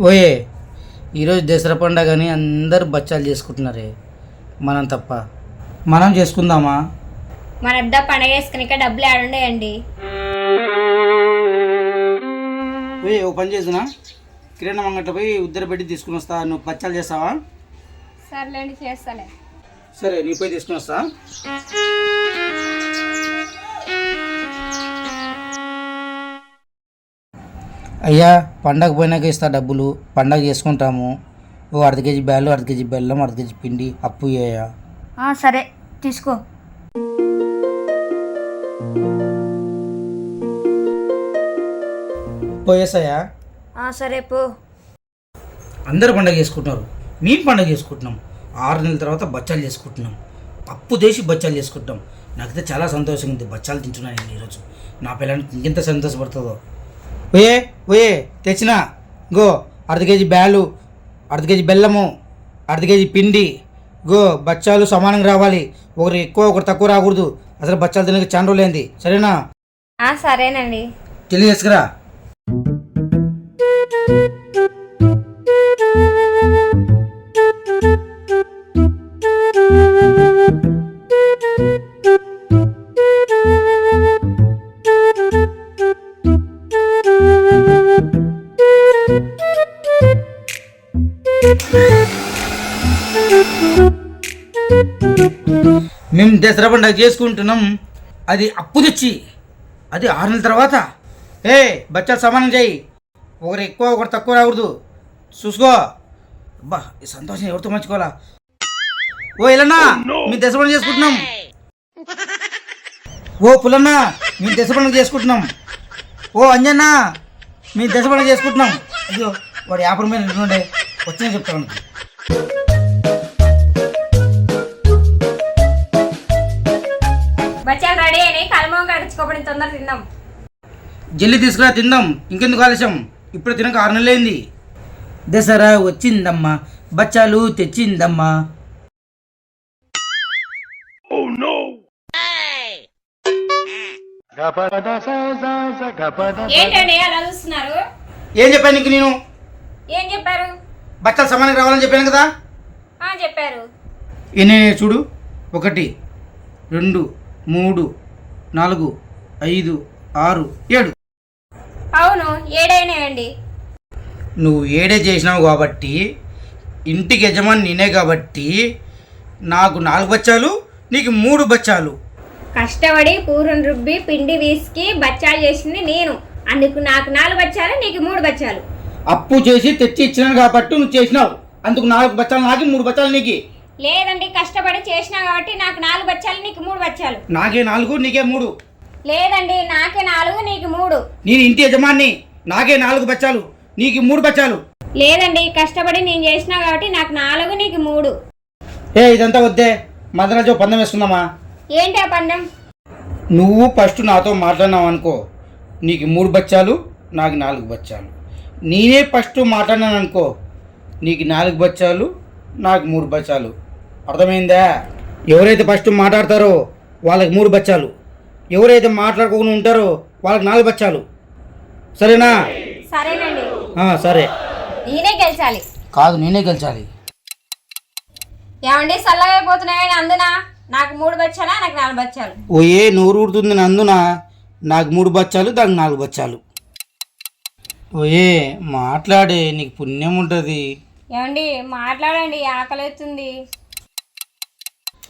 ఓయే ఈరోజు దసరా పండగని అందరు బచ్చాలు చేసుకుంటున్నారే. మనం తప్ప. మనం చేసుకుందామా? మన అడ్డ పండగ వేసుకునిక డబ్బులు ఆడుండేయండి ఓయే ఓ పని చేసిన కిరాణా మంగట్ట పోయి ఉద్దర పెట్టి తీసుకుని వస్తా. నువ్వు బచ్చాలు చేస్తావా? సర్లేండి చేస్తాలే. సరే నీ పోయి తీసుకుని వస్తా. అయ్యా పండగ పోయినాక ఇస్తా డబ్బులు పండగ చేసుకుంటాము. ఓ అర్ధ కేజీ బ్యాలు అర్ధ కేజీ బెల్లం అర్ధ కేజీ పిండి అప్పు ఇయ్యా సరే తీసుకో. పోయేసాయా సరే పో. అందరు పండగ చేసుకుంటున్నారు. మేము పండగ చేసుకుంటున్నాం. ఆరు నెలల తర్వాత బచ్చాలు చేసుకుంటున్నాం. అప్పు చేసి బచ్చాలు చేసుకుంటాం నాకైతే చాలా సంతోషంగా ఉంది. బచ్చాలు తింటున్నాను నేను ఈరోజు. నా పిల్లానికి ఇంకెంత సంతోషపడుతుందో. ఓయే ఓయే తెచ్చినా. గో అర్ధ కేజీ బ్యాలు అర్ధ కేజీ బెల్లము అర్ధ కేజీ పిండి. గో బచ్చాలు సమానంగా రావాలి. ఒకరు ఎక్కువ ఒకరు తక్కువ రాకూడదు. అసలు బచ్చాలు తినక చాలా రోజులైంది. సరేనా? సరేనండి. తెలియజేసుకురా. మేము దసరా పండుగ చేసుకుంటున్నాం. అది అప్పు తెచ్చి అది ఆరు నెలల తర్వాత. ఏ బచ్చాలు సమానం చేయి. ఒకరు ఎక్కువ ఒకరు తక్కువ రాకూడదు. చూసుకో. అబ్బా ఈ సంతోషం ఎవరితో మంచుకోవాలా ఓ ఇలన్నా మేము దశ పండుగ చేసుకుంటున్నాం. ఓ పుల్లన్న మేము దశ పండుగ చేసుకుంటున్నాం. ఓ అంజన్న మేము దశ పండుగ చేసుకుంటున్నాం. అయ్యో వాడు యాభై మీద ఉండే. వచ్చినా చెప్తాను. బచ్చాలు రెడీ అయినాయి. కలమం కడుచుకోబడి తొందర తిందాం. జల్లి తీసుకురా తిందాం. ఇంకెందుకు ఆలస్యం? ఇప్పుడు తినక ఆరు నెలలైంది. దసరా వచ్చిందమ్మా. బచ్చాలు తెచ్చిందమ్మా. చూస్తున్నారు? ఏం చెప్పాను నీకు నేను? బచ్చాలు సమానంగా రావాలని చెప్పాను కదా? చెప్పారు. ఎన్ని చూడు? ఒకటి రెండు మూడు నాలుగు ఐదు ఆరు ఏడు. అవును ఏడైనాయండి నువ్వు ఏడే చేసినావు కాబట్టి ఇంటికి యజమాని నేనే కాబట్టి నాకు నాలుగు బచ్చాలు నీకు మూడు బచ్చాలు. కష్టపడి పూరం రుబ్బి పిండి వీసికి బచ్చాలు చేసింది నేను. అందుకు నాకు నాలుగు బచ్చాలు నీకు మూడు బచ్చాలు. అప్పు చేసి తెచ్చి ఇచ్చినాను కాబట్టి నువ్వు చేసినావు. అందుకు నాలుగు బచ్చాలు నాకు మూడు బచ్చాలు నీకు. లేదండి కష్టపడి చేసినా కాబట్టి నాకు నాలుగు బచ్చాలు నీకు మూడు బచ్చాలు. నాకే నాలుగు నీకే మూడు. లేదండి నాకే నాలుగు నీకు మూడు. నేను ఇంటి యజమాని నాకే నాలుగు బచ్చాలు నీకు మూడు బచ్చాలు. లేదండి కష్టపడి నేను చేసినా కాబట్టి నాకు నాలుగు నీకు మూడు. ఏ ఇదంతా వద్దే. మదనజో పందెం వేసుకుందామా? ఏంటి ఆ పందెం? నువ్వు ఫస్ట్ నాతో మాట్లాడినావు అనుకో నీకు మూడు బచ్చాలు నాకు నాలుగు బచ్చాలు. నేనే ఫస్ట్ మాట్లాడినాను అనుకో నీకు నాలుగు బచ్చాలు నాకు మూడు బచ్చాలు. అర్థమైందా? ఎవరైతే ఫస్ట్ మాట్లాడతారో వాళ్ళకి మూడు బచ్చాలు. ఎవరైతే మాట్లాడుకోకుండా ఉంటారో వాళ్ళకి నాలుగు బచ్చాలు. సరేనా? సరేనండి. సరే. నేనే గెలిచాలి. కాదు నేనే గెలిచాలి. ఏమండి చల్లగా అయిపోతున్నాయని అందునా? నాకు మూడు బచ్చాలా నాకు నాలుగు బచ్చాలు? ఓ ఏ నోరు ఊడుతుంది నందున? నాకు మూడు బచ్చాలు దానికి నాలుగు బచ్చాలు. ఓయే మాట్లాడే నీకు పుణ్యం ఉంటుంది. ఏమండి మాట్లాడండి ఆకలి అవుతుంది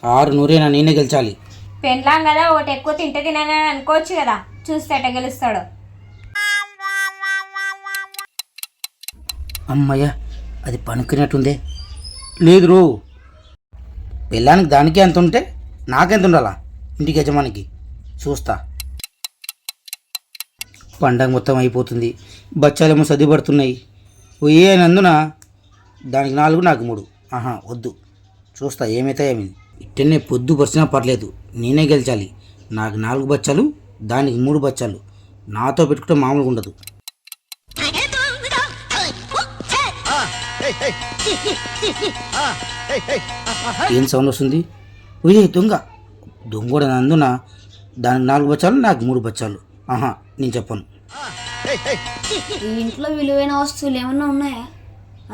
ఆరు నూరేనా నేనే గెలిచాలి. పెళ్ళాం కదా ఒకటి ఎక్కువ తింటే తినని అనుకోవచ్చు కదా. చూస్తే ఎట్ట గెలుస్తాడు. అమ్మయ్య అది పనుకునేట్టుందే. లేదు రో. పెళ్ళానికి దానికి ఎంత ఉంటే నాకెంత ఉండాలా? ఇంటికి యజమానికి. చూస్తా. పండగ మొత్తం అయిపోతుంది. బచ్చాలేమో సర్దిపడుతున్నాయి. ఓ ఏ దానికి నాలుగు నాకు మూడు. ఆహా వద్దు. చూస్తా ఏమైతే ఏమైంది ఇట్టనే పొద్దు పరిచినా పర్లేదు. నేనే గెలిచాలి. నాకు నాలుగు బచ్చాలు దానికి మూడు బచ్చాలు. నాతో పెట్టుకుంటే మామూలుగా ఉండదు. ఏం సౌండ్ వస్తుంది? ఉయ్యే దొంగ. దొంగ అందున నందున దానికి నాలుగు బచ్చాలు నాకు మూడు బచ్చాలు. ఆహా నేను చెప్పను. ఈ ఇంట్లో విలువైన వస్తువులు ఏమన్నా ఉన్నాయా?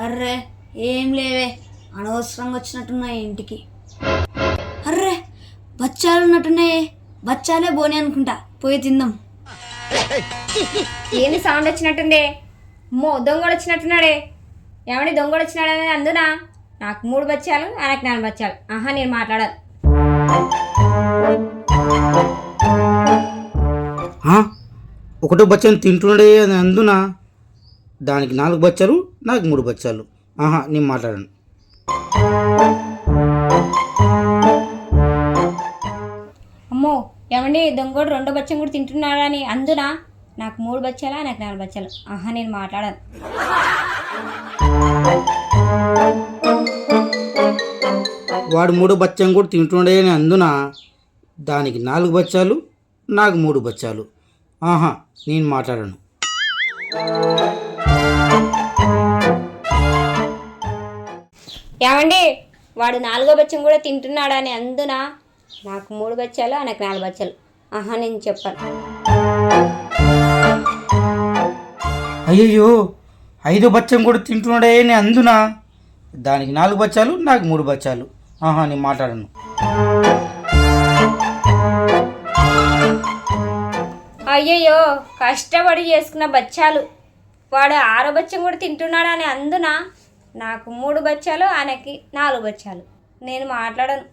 అర్రే ఏం లేవే. అనవసరంగా వచ్చినట్టున్నాయి ఇంటికి. అర్రే బచ్చాలు ఉన్నట్టున్నాయే. బచ్చాలే బోని అనుకుంటా. పోయి తిందాం. ఏంది సౌండ్ వచ్చినట్టుంది? అమ్మో దొంగడు వచ్చినట్టున్నాడే. ఏమండి దొంగడు వచ్చినాడని అందునా? నాకు మూడు బచ్చాలు ఆయనకు నాలుగు బచ్చాలు. ఆహా నేను మాట్లాడాలి. ఒకటో బచ్చాను తింటుండే అని అందున దానికి నాలుగు బచ్చాలు నాకు మూడు బచ్చాలు. ఆహా నేను మాట్లాడను. అమ్మో ఏమండి దొంగడు రెండో బచ్చం కూడా తింటున్నాడని అందునా నాకు మూడు బచ్చాలా నాకు నాలుగు బచ్చాలు? ఆహా నేను మాట్లాడాను. వాడు మూడో బచ్చాను కూడా తింటుండే అని అందున దానికి నాలుగు బచ్చాలు నాకు మూడు బచ్చాలు. ఆహా నేను మాట్లాడను. ఏమండి వాడు నాలుగో బచ్చం కూడా తింటున్నాడని అందున? నాకు మూడు బచ్చాలు ఆయనకు నాలుగు బచ్చాలు. ఆహా నేను చెప్పాను. అయ్యయ్యో ఐదో బచ్చం కూడా తింటున్నాడే అని అందున? దానికి నాలుగు బచ్చాలు నాకు మూడు బచ్చాలు. ఆహా నేను మాట్లాడను. అయ్యయ్యో కష్టపడి చేసుకున్న బచ్చాలు. వాడు ఆరో బచ్చం కూడా తింటున్నాడని అందున నాకు మూడు బచ్చాలు ఆయనకి నాలుగు బచ్చాలు. నేను మాట్లాడను.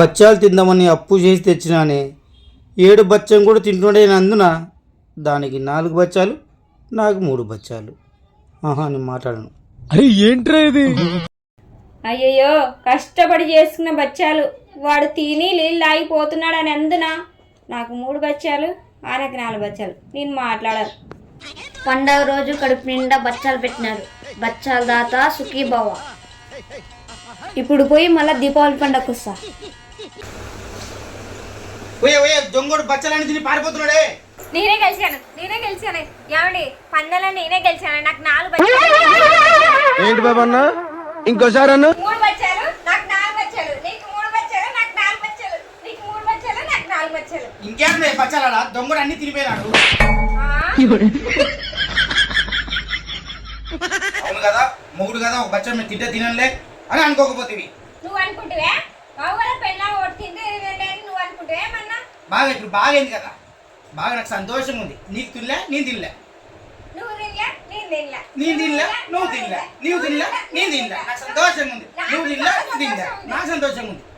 బచ్చాలు తిందామని అప్పు చేసి తెచ్చినానే ఏడు బచ్చం కూడా తింటుండే అందున దానికి నాలుగు బచ్చాలు నాకు మూడు బచ్చాలు. ఆహా నేను మాట్లాడను. అయ్యయ్యో కష్టపడి చేసుకున్న బచ్చాలు. వాడు తిని నీళ్ళు ఆగిపోతున్నాడని అందున? నాకు మూడు బచ్చాలు ఆయనకి నాలుగు బచ్చాలు. నేను మాట్లాడను. పండగ రోజు కడుపు నిండా బచ్చాలు పెట్టినారు. బచ్చాల దాత సుఖీ బావ ఇప్పుడు పోయి మళ్ళీ దీపావళి పండగకు వస్తా. దొంగడు బచ్చాలని తిని పారిపోతున్నాడే. నేనే గెలిచాను. నేనే గెలిచాను. ఏమండి? పందెలో నేనే గెలిచాను. నాకు నాలుగు బచ్చాలు. ఏంటి బాబు అన్న ఇంకోసారి అన్న. దొంగడు తినిపోయినాడు. ఆ? అవును కదా మొగుడు కదా ఒక బచ్చ మేము తింటే తినలే అని అనుకోకపోతేవి. నువ్వు అనుకుంటువే? బాగా ఇప్పుడు బాగైంది కదా. బాగా నాకు సంతోషంగా ఉంది. నీకు తినలే నేను తినలే. తినలే నేను తినలే నేను తినలే నువ్వు తినలే నువ్వు తినలే నేను తినలే నాకు సంతోషంగా ఉంది నువ్వు తినలే నువ్వు